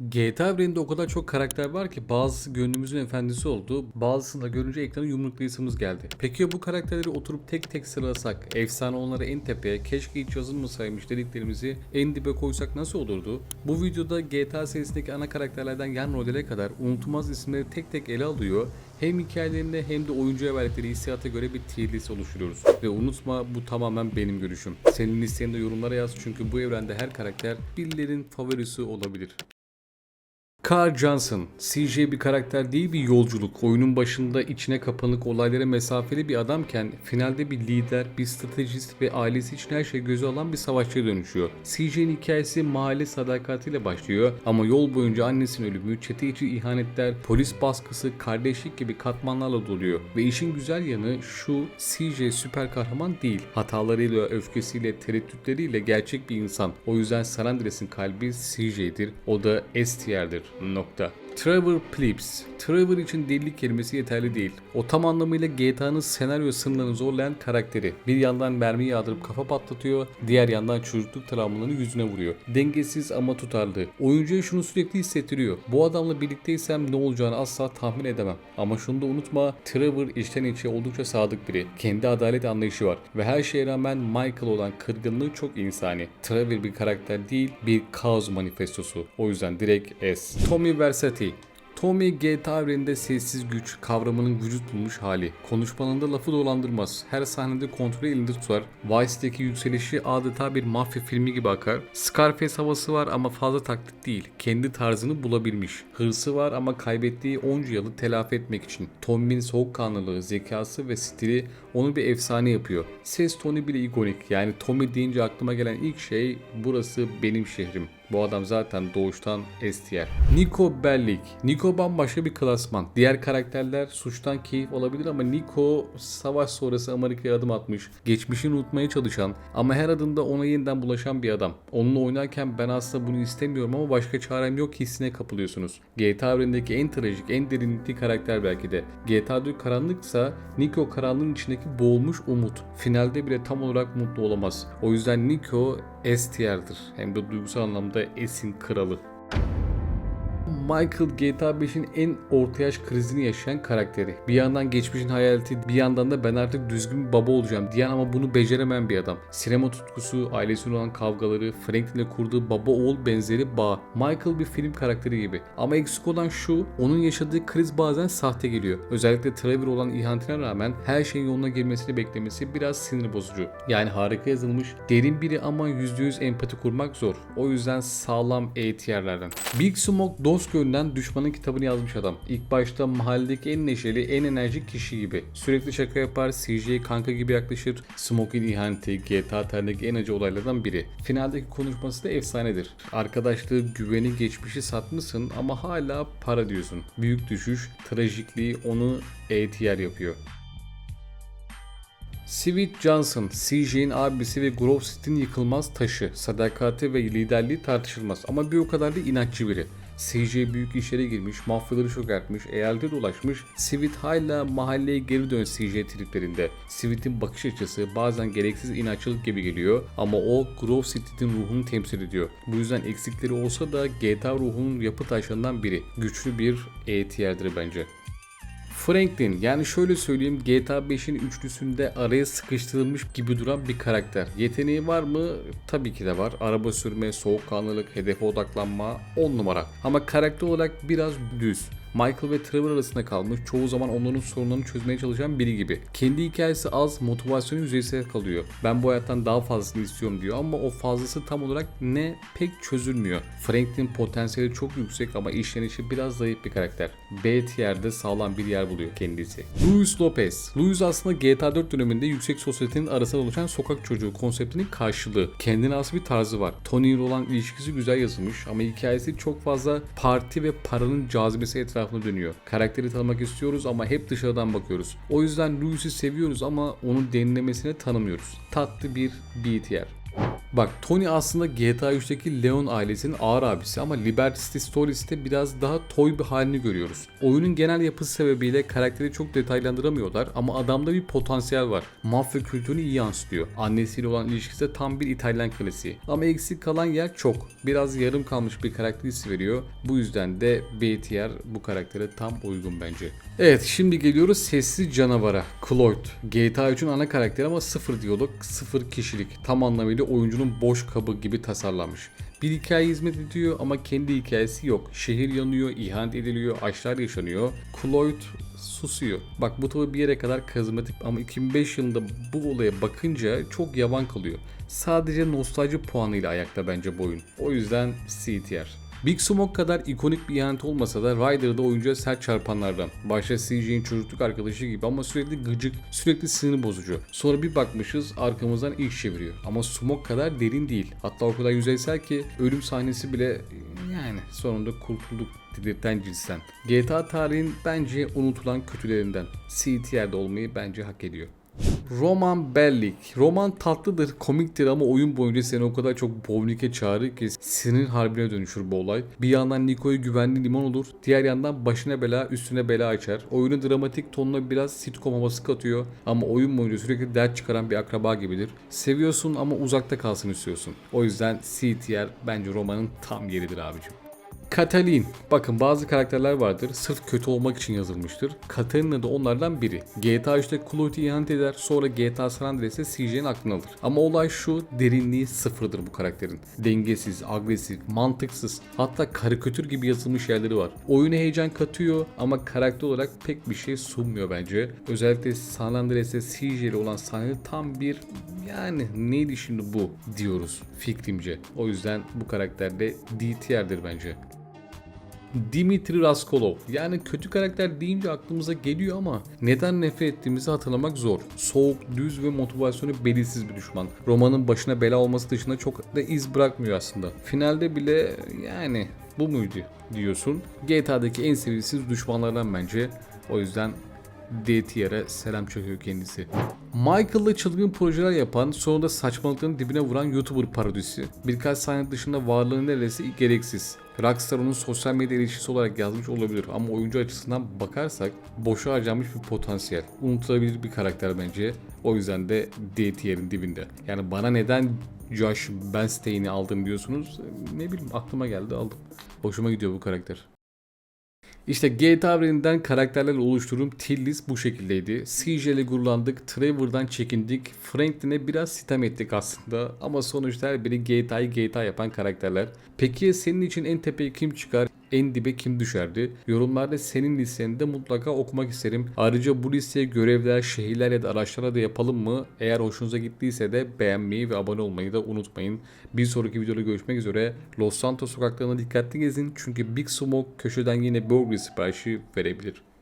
GTA evreninde o kadar çok karakter var ki bazısı gönlümüzün efendisi oldu, bazısını da görünce ekrana yumruklayasımız geldi. Peki ya bu karakterleri oturup tek tek sıralasak, efsane onları en tepeye, keşke hiç yazılmasaymış dediklerimizi en dibe koysak nasıl olurdu? Bu videoda GTA serisindeki ana karakterlerden yan rollere kadar unutulmaz isimleri tek tek ele alıyor, hem hikayelerinde hem de oyuncuya verdikleri hissiyata göre bir tier list oluşturuyoruz. Ve unutma bu tamamen benim görüşüm. Senin listeni de yorumlara yaz çünkü bu evrende her karakter birilerinin favorisi olabilir. Carl Johnson, CJ bir karakter değil bir yolculuk. Oyunun başında içine kapanık olaylara mesafeli bir adamken finalde bir lider, bir stratejist ve ailesi için her şeyi göze alan bir savaşçıya dönüşüyor. CJ'nin hikayesi mahalle sadakatiyle başlıyor ama yol boyunca annesinin ölümü, çete içi ihanetler, polis baskısı, kardeşlik gibi katmanlarla doluyor. Ve işin güzel yanı şu CJ süper kahraman değil. Hatalarıyla, öfkesiyle, tereddütleriyle gerçek bir insan. O yüzden San Andreas'ın kalbi CJ'dir. O da S tier'dir. Nokta. Trevor Phillips. Trevor için delilik kelimesi yeterli değil. O tam anlamıyla GTA'nın senaryo sınırlarını zorlayan karakteri. Bir yandan mermi yağdırıp kafa patlatıyor, diğer yandan çocukluk travmalarını yüzüne vuruyor. Dengesiz ama tutarlı. Oyuncuya şunu sürekli hissettiriyor. Bu adamla birlikteysem ne olacağını asla tahmin edemem. Ama şunu da unutma, Trevor içten içe oldukça sadık biri. Kendi adalet anlayışı var. Ve her şeye rağmen Michael olan kırgınlığı çok insani. Trevor bir karakter değil, bir kaos manifestosu. O yüzden direkt S. Tommy Vercetti Tommy GTA evreninde sessiz güç kavramının vücut bulmuş hali. Konuşmalarında lafı dolandırmaz. Her sahnede kontrolü elinde tutar. Vice'deki yükselişi adeta bir mafya filmi gibi akar. Scarface havası var ama fazla taklit değil. Kendi tarzını bulabilmiş. Hırsı var ama kaybettiği onca yılı telafi etmek için. Tommy'nin soğukkanlılığı, zekası ve stili onu bir efsane yapıyor. Ses tonu bile ikonik. Yani Tommy deyince aklıma gelen ilk şey burası benim şehrim. Bu adam zaten doğuştan estiyer. Nico Bellic. Nico bambaşka bir klasman. Diğer karakterler suçtan keyif alabilir ama Nico savaş sonrası Amerika'ya adım atmış. Geçmişini unutmaya çalışan ama her adımda ona yeniden bulaşan bir adam. Onunla oynarken ben aslında bunu istemiyorum ama başka çarem yok hissine kapılıyorsunuz. GTA evrenindeki en trajik, en derinlikli karakter belki de. GTA 4 karanlıksa Nico karanlığın içindeki boğulmuş umut. Finalde bile tam olarak mutlu olamaz. O yüzden Nico S tier'dir. Hem de duygusal anlamda S'in kralı. Michael GTA 5'in en orta yaş krizini yaşayan karakteri. Bir yandan geçmişin hayaleti, bir yandan da ben artık düzgün bir baba olacağım diyen ama bunu beceremeyen bir adam. Sinema tutkusu, ailesiyle olan kavgaları, Franklin'le kurduğu baba oğul benzeri bağ. Michael bir film karakteri gibi. Ama eksik olan şu, onun yaşadığı kriz bazen sahte geliyor. Özellikle Trevor olan ihanetine rağmen her şeyin yoluna girmesini beklemesi biraz sinir bozucu. Yani harika yazılmış, derin biri ama %100 empati kurmak zor. O yüzden sağlam E tierlerden. Big Smoke gönlünden düşmanın kitabını yazmış adam. İlk başta mahalledeki en neşeli, en enerjik kişi gibi. Sürekli şaka yapar, CJ'ye kanka gibi yaklaşır. Smoke'in ihaneti GTA tarihindeki en acı olaylardan biri. Finaldeki konuşması da efsanedir. Arkadaşlığı, güveni, geçmişi satmışsın ama hala para diyorsun. Büyük düşüş, trajikliği onu E tier yapıyor. Sweet Johnson, CJ'in abisi ve Grove City'nin yıkılmaz taşı, sadakati ve liderliği tartışılmaz ama bir o kadar da inatçı biri. CJ büyük işlere girmiş, mafyaları çökertmiş, eyalete dolaşmış. Sweet hala mahalleye geri dön CJ triplerinde. Sweet'in bakış açısı bazen gereksiz inatçılık gibi geliyor ama o Grove City'nin ruhunu temsil ediyor. Bu yüzden eksikleri olsa da GTA ruhunun yapı taşlarından biri. Güçlü bir E tier'dir bence. Franklin yani şöyle söyleyeyim GTA 5'in üçlüsünde araya sıkıştırılmış gibi duran bir karakter. Yeteneği var mı? Tabii ki de var. Araba sürme, soğukkanlılık, hedefe odaklanma 10 numara. Ama karakter olarak biraz düz. Michael ve Trevor arasında kalmış, çoğu zaman onların sorunlarını çözmeye çalışan biri gibi. Kendi hikayesi az, motivasyonu yüzeysel kalıyor. Ben bu hayattan daha fazlasını istiyorum diyor ama o fazlası tam olarak ne pek çözülmüyor. Franklin potansiyeli çok yüksek ama işlenişi biraz zayıf bir karakter. B tier'de sağlam bir yer buluyor kendisi. Luis Lopez. Luis aslında GTA 4 döneminde yüksek sosyetenin arasında oluşan sokak çocuğu konseptinin karşılığı. Kendine has bir tarzı var. Tony ile olan ilişkisi güzel yazılmış ama hikayesi çok fazla parti ve paranın cazibesi etrafında dönüyor. Karakteri tanımak istiyoruz ama hep dışarıdan bakıyoruz. O yüzden Luis'i seviyoruz ama onu derinlemesine tanımıyoruz. Tatlı bir B tier. Bak Tony aslında GTA 3'teki Leon ailesinin ağır abisi ama Liberty City Stories'te biraz daha toy bir halini görüyoruz. Oyunun genel yapısı sebebiyle karakteri çok detaylandıramıyorlar ama adamda bir potansiyel var. Mafya kültürünü iyi yansıtıyor. Annesiyle olan ilişkisi de tam bir İtalyan klasiği. Ama eksik kalan yer çok. Biraz yarım kalmış bir karakter hissi veriyor. Bu yüzden de BTR bu karaktere tam uygun bence. Evet şimdi geliyoruz sessiz canavara. Cloyd. GTA 3'ün ana karakteri ama sıfır diyalog, sıfır kişilik. Tam anlamıyla oyuncunun boş kabı gibi tasarlanmış. Bir hikaye hizmet ediyor ama kendi hikayesi yok. Şehir yanıyor, ihanet ediliyor, aşklar yaşanıyor. Cloyd susuyor. Bak bu tabi bir yere kadar karizmatik ama 2005 yılında bu olaya bakınca çok yavan kalıyor. Sadece nostalji puanıyla ayakta bence bu oyun. O yüzden CTR. Big Smoke kadar ikonik bir ihanet olmasa da Ryder'da oyuncuya sert çarpanlardan. Başta CJ'in çocukluk arkadaşı gibi ama sürekli gıcık, sürekli sinir bozucu. Sonra bir bakmışız arkamızdan iş çeviriyor. Ama Smoke kadar derin değil. Hatta o kadar yüzeysel ki ölüm sahnesi bile yani sonunda kurtulduk dedirten cinsten. GTA tarihin bence unutulan kötülerinden. CTR'de olmayı bence hak ediyor. Roman Bellic. Roman tatlıdır, komiktir ama oyun boyunca seni o kadar çok bowling'e çağırır ki sinir harbine dönüşür bu olay. Bir yandan Niko'yu güvenli liman olur, diğer yandan başına bela üstüne bela açar. Oyunun dramatik tonuna biraz sitcom havası katıyor ama oyun boyunca sürekli dert çıkaran bir akraba gibidir. Seviyorsun ama uzakta kalsın istiyorsun. O yüzden CTR bence romanın tam yeridir abicim. Katalin. Bakın bazı karakterler vardır sırf kötü olmak için yazılmıştır. Katalina da onlardan biri. GTA 3'te Chloe'ye ihanet eder sonra GTA San Andreas'te CJ'nin aklını alır. Ama olay şu derinliği sıfırdır bu karakterin. Dengesiz, agresif, mantıksız hatta karikatür gibi yazılmış yerleri var. Oyuna heyecan katıyor ama karakter olarak pek bir şey sunmuyor bence. Özellikle San Andreas'te CJ ile olan sahne tam bir yani neydi şimdi bu diyoruz fikrimce. O yüzden bu karakter de DTR'dir bence. Dimitri Raskolov. Yani kötü karakter deyince aklımıza geliyor ama neden nefret ettiğimizi hatırlamak zor. Soğuk, düz ve motivasyonu belirsiz bir düşman. Romanın başına bela olması dışında çok da iz bırakmıyor aslında. Finalde bile yani bu muydu diyorsun. GTA'daki en seviyesiz düşmanlardan bence. O yüzden DTR'e selam çakıyor kendisi. Michael'la çılgın projeler yapan, sonra da saçmalıkların dibine vuran YouTuber parodisi. Birkaç sahne dışında varlığı neredeyse gereksiz. Rockstar onun sosyal medya ilişkisi olarak yazmış olabilir ama oyuncu açısından bakarsak boşa harcanmış bir potansiyel. Unutulabilir bir karakter bence. O yüzden de DTR'in dibinde. Yani bana neden Josh Benstein'i aldım diyorsunuz. Ne bileyim aklıma geldi aldım. Hoşuma gidiyor bu karakter. İşte GTA evreninden karakterlerle oluşturum Tillis bu şekildeydi. CJ ile gururlandık, Trevor'dan çekindik, Franklin'e biraz sitem ettik aslında ama sonuçta her biri GTA'yı GTA yapan karakterler. Peki senin için en tepeye kim çıkar? En dibe kim düşerdi? Yorumlarda senin listeni de mutlaka okumak isterim. Ayrıca bu listeye görevler, şehirler ya da araçlara da yapalım mı? Eğer hoşunuza gittiyse de beğenmeyi ve abone olmayı da unutmayın. Bir sonraki videoda görüşmek üzere. Los Santos sokaklarına dikkatli gezin çünkü Big Smoke köşeden yine burger siparişi verebilir.